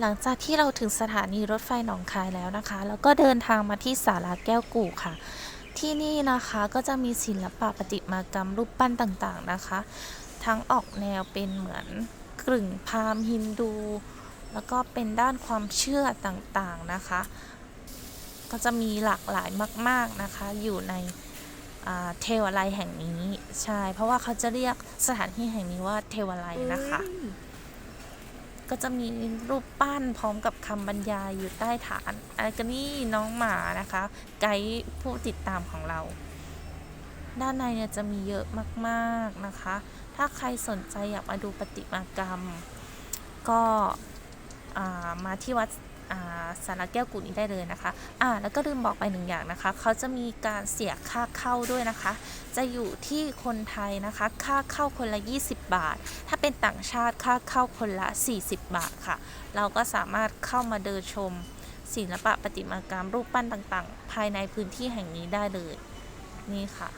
หลังจากที่เราถึงสถานีรถไฟหนองคายแล้วนะคะ แล้วก็เดินทางมาที่ศาลาแก้วกู่ค่ะ ที่นี่นะคะก็จะมีศิลปะประติมากรรมรูปปั้นต่างๆนะคะ ทั้งออกแนวเป็นเหมือนกลึ่งพราหมณ์ฮินดู แล้วก็เป็นด้านความเชื่อต่างๆนะคะ ก็จะมีหลากหลายมาก ๆนะคะ อยู่ในเทวาลัยแห่งนี้ ใช่ เพราะว่าเขาจะเรียกสถานที่แห่งนี้ว่าเทวาลัยนะคะ ก็จะมีรูปปั้นพร้อมกับคำบรรยายอยู่ใต้ฐานอะไรก็นี่น้องหมานะคะ ไกด์ผู้ติดตามของเรา ด้านในเนี่ยจะมีเยอะมากๆนะคะ ถ้าใครสนใจอยากมาดูประติมากรรม ก็มาที่วัด สารแก้วกุนี้ได้เลยนะคะอ่าแล้วก็ลืมบอกไปหนึ่งอย่างนะคะ เขาจะมีการเสียค่าเข้าด้วยนะคะ จะอยู่ที่คนไทยนะคะ ค่าเข้าคนละ 20 บาท ถ้าเป็นต่างชาติค่าเข้าคนละ 40 บาทค่ะ เราก็สามารถเข้ามาเดินชม ศิลปะประติมากรรมรูปปั้นต่างๆ ภายในพื้นที่แห่งนี้ได้เลย นี่ค่ะ